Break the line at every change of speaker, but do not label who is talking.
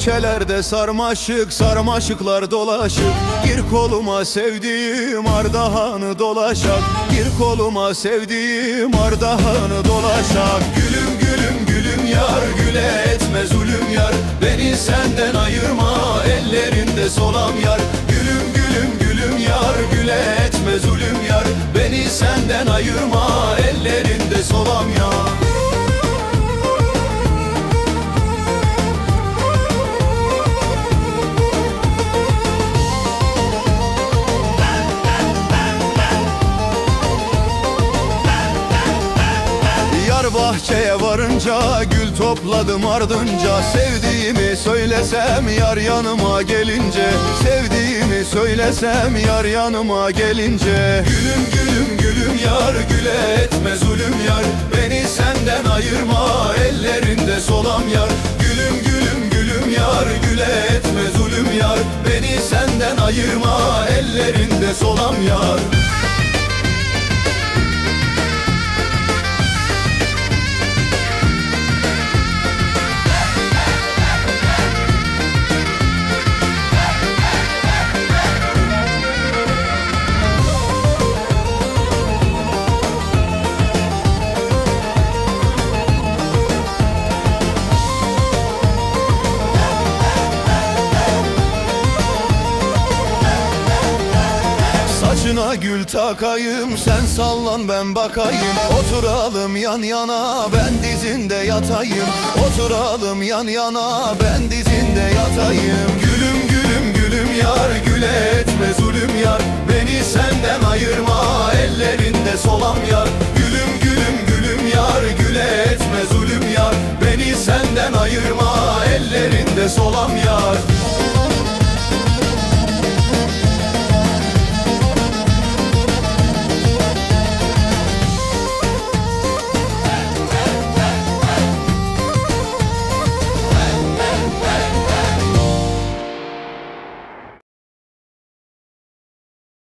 bahçelerde sarmaşık sarmaşıklar dolaşık Gir koluma sevdiğim ardahanı dolaşak. Gir koluma sevdiğim ardahanı dolaşak. Gülüm gülüm gülüm yar güle etme zulüm yar. Beni senden ayırma ellerinde solam yar. Gülüm gülüm gülüm yar güle etme zulüm yar. Beni senden ayırma ellerinde solam yar Bahçeye varınca gül topladım ardınca. Sevdiğimi söylesem yar yanıma gelince. Sevdiğimi söylesem yar yanıma gelince. Gülüm gülüm gülüm yar güle etme zulüm yar. Beni senden ayırma ellerinde solam yar. Gülüm gülüm gülüm yar güle etme zulüm yar. Beni senden ayırma ellerinde solam yar Saçına gül takayım sen sallan ben bakayım. Oturalım yan yana ben dizinde yatayım. Oturalım yan yana ben dizinde yatayım. Gülüm gülüm gülüm yar güle etme zulüm yar. Beni senden ayırma ellerinde solam yar. Gülüm gülüm gülüm yar güle etme zulüm yar. Beni senden ayırma ellerinde solam yar